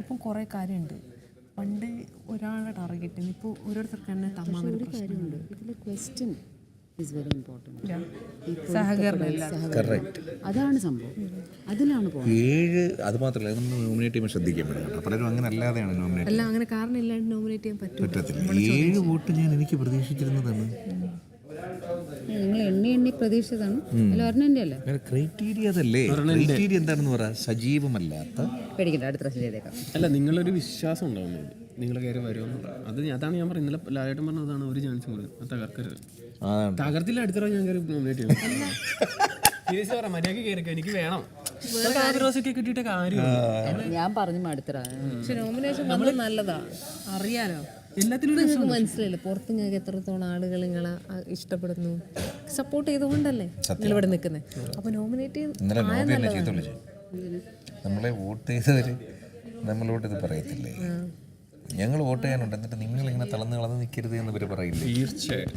ഇപ്പം കുറേ കാര്യമുണ്ട്. പണ്ട് ഒരാളെ ടാർഗറ്റ് ഇപ്പോൾ ഓരോരുത്തർക്ക് തന്നെ കാര്യമുണ്ട് ഇതിൽ ക്വസ്റ്റ്യൻ ഈസ് വെരി ഇമ്പോർട്ടന്റ് അതാണ് സംഭവം. അതിലാണ് ഏഴ് അത് മാത്രമല്ല അത് നമ്മൾ നോമിനേറ്റ് ചെയ്യുമ്പോൾ ശ്രദ്ധിക്കാൻ പറ്റും പലരും അങ്ങനെ അല്ലാതെയാണ് നോമിനേറ്റ് അല്ല അങ്ങനെ കാരണം ഇല്ലാണ്ട് നോമിനേറ്റ് ചെയ്യാൻ പറ്റില്ല ഏഴ് വോട്ട് ഞാൻ എനിക്ക് പ്രതീക്ഷിച്ചിരുന്നതാണ്. നിങ്ങൾ എണ്ണി എണ്ണി പ്രതീക്ഷിച്ചതാണ്. അല്ല ഒരെണ്ണന്റെ അല്ലേ ക്രൈറ്റീരിയ അതല്ലേ? ക്രൈറ്റീരിയ എന്താണെന്ന് പറ. സജീവമല്ലാത്ത. പേടിക്കണ്ട അടുത്ത പ്രാവശ്യം ചെയ്തേക്കാം. അല്ല നിങ്ങളൊരു വിശ്വാസം ഉണ്ടാവുന്നുണ്ട് നിങ്ങൾ കയറി വരുമെന്ന് അത് അതാണ് ഞാൻ പറഞ്ഞത്. ഇന്നലെ ലാലേട്ടൻ പറഞ്ഞതാണ് ഒരു ചാൻസ് അത് തകർക്കരുത്. അതാണ്. തകർത്തില്ല അടുത്ത പ്രാവശ്യം ഞാൻ കയറി നോമിനേറ്റ് ചെയ്യണം സീരിയസ് പറയാം മര്യാദയ്ക്ക് കയറിക്കോ. എനിക്ക് വേണം. ഞാൻ പറഞ്ഞു പക്ഷെ നോമിനേഷൻ വന്നത് നല്ലതാ. അറിയാലോ. എല്ലാത്തിനും നിങ്ങൾക്ക് മനസ്സിലായില്ലേ? പുറത്ത് നിങ്ങൾക്ക് എത്രത്തോളം ആളുകൾ നിങ്ങളെ ഇഷ്ടപ്പെടുന്നു? സപ്പോർട്ട് ചെയ്തുകൊണ്ടല്ലേ നിങ്ങൾ ഇവിടെ നിൽക്കുന്നത് അപ്പൊ നോമിനേറ്റ് നമ്മളെ വോട്ട് ചെയ്തവർ നമ്മളോട് ഇത് പറയത്തില്ലേ? ഞങ്ങൾ വോട്ട് ചെയ്യാനുണ്ട്. എന്നിട്ട് നിങ്ങൾ ഇങ്ങനെ തളർന്ന് കളന്ന് നിൽക്കരുത് എന്ന് ഇവർ പറയില്ലേ? തീർച്ചയായും.